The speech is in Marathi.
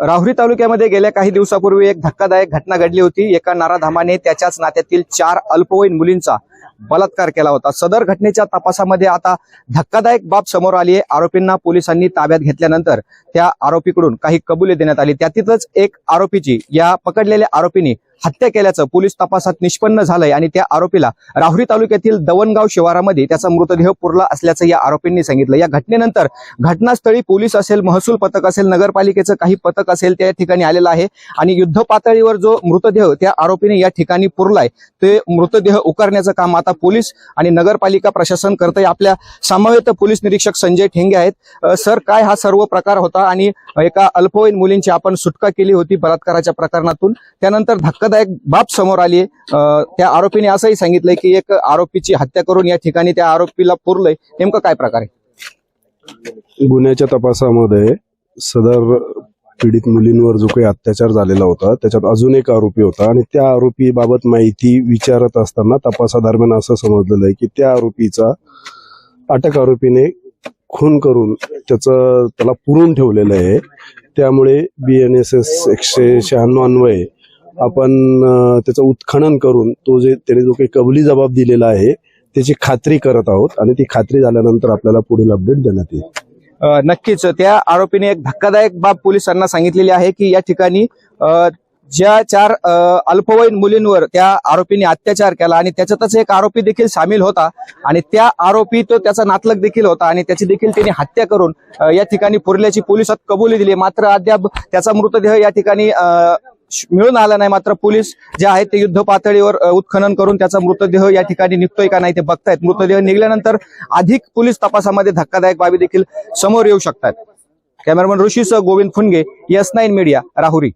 राहुरी तालुक्यामध्ये गेल्या काही दिवसापूर्वी एक धक्कादायक घटना घडली होती. एका नाराधामाने त्याच्याच नात्यातील चार अल्पवयीन मुलींचा बलात्कार केला होता. सदर घटनेच्या तपासामध्ये आता धक्कादायक बाब समोर आली आहे आरोपींना पोलिसांनी ताब्यात घेतल्यानंतर त्या आरोपीकडून काही कबुले देण्यात आली. त्यातीलच एक आरोपीची या पकडलेल्या आरोपीने हत्या केल्याचं पोलीस तपासात निष्पन्न झालंय आणि त्या आरोपीला राहुरी तालुक्यातील दवणगाव शिवारामध्ये त्याचा मृतदेह पुरला असल्याचं या आरोपींनी सांगितलं. या घटनेनंतर घटनास्थळी पोलीस असेल महसूल पथक असेल नगरपालिकेचं काही पथक असेल त्या ठिकाणी आलेलं आहे आणि युद्ध पातळीवर जो मृतदेह त्या आरोपीने या ठिकाणी पुरलाय ते मृतदेह उकारण्याचं काम आता पोलीस आणि नगरपालिका प्रशासन करतंय. आपल्या समवेत पोलीस निरीक्षक संजय ठेंगे आहेत. सर काय हा सर्व प्रकार होता आणि एका अल्पवयीन मुलींची आपण सुटका केली होती बलात्काराच्या प्रकरणातून? त्यानंतर धक्कादायक बाब समोर आली त्या आरोपीने असंही सांगितलंय की एक आरोपीची हत्या करून या ठिकाणी त्या आरोपीला पुरलंय. नेमकं काय प्रकार आहे? गुन्ह्याच्या तपासामध्ये सदर पीडित मुलींवर जो काही अत्याचार झालेला होता त्याच्यात अजून एक आरोपी होता आणि त्या आरोपीबाबत माहिती विचारत असताना तपासादरम्यान असं समजलेलं आहे की त्या आरोपीचा अटक आरोपीने खून करून त्याचं त्याला पुरून ठेवलेलं आहे. त्यामुळे बी एन एस एस एकशे शहाण्णव अन्वये आपण त्याचं उत्खनन करून तो जे त्याने जो काही कबली जबाब दिलेला आहे त्याची खात्री करत आहोत आणि ती खात्री झाल्यानंतर आपल्याला पुढील अपडेट देण्यात येईल. नक्कीच. त्या आरोपीने एक धक्कादायक बाब पोलिसांना सांगितलेली आहे की या ठिकाणी ज्या चार अल्पवयीन मुलींवर त्या आरोपीने अत्याचार केला आणि त्याच्यातच एक आरोपी देखील सामील होता आणि त्या आरोपी तो त्याचा नातलग देखील होता आणि त्याची देखील त्याने हत्या करून या ठिकाणी पुरल्याची पोलिसात कबुली दिली. मात्र अद्याप त्याचा मृतदेह या ठिकाणी अ, मिळून आला नाही मात्र पोलीस जे आहेत ते युद्ध पातळीवर उत्खनन करून त्याचा मृतदेह या ठिकाणी निघतोय का नाही ते बघतायत. मृतदेह निघाल्यानंतर अधिक पोलीस तपासामध्ये धक्कादायक बाबी देखील समोर येऊ शकतात. Cameraman ऋषीसह Govind Phunge yes nine media Rahuri.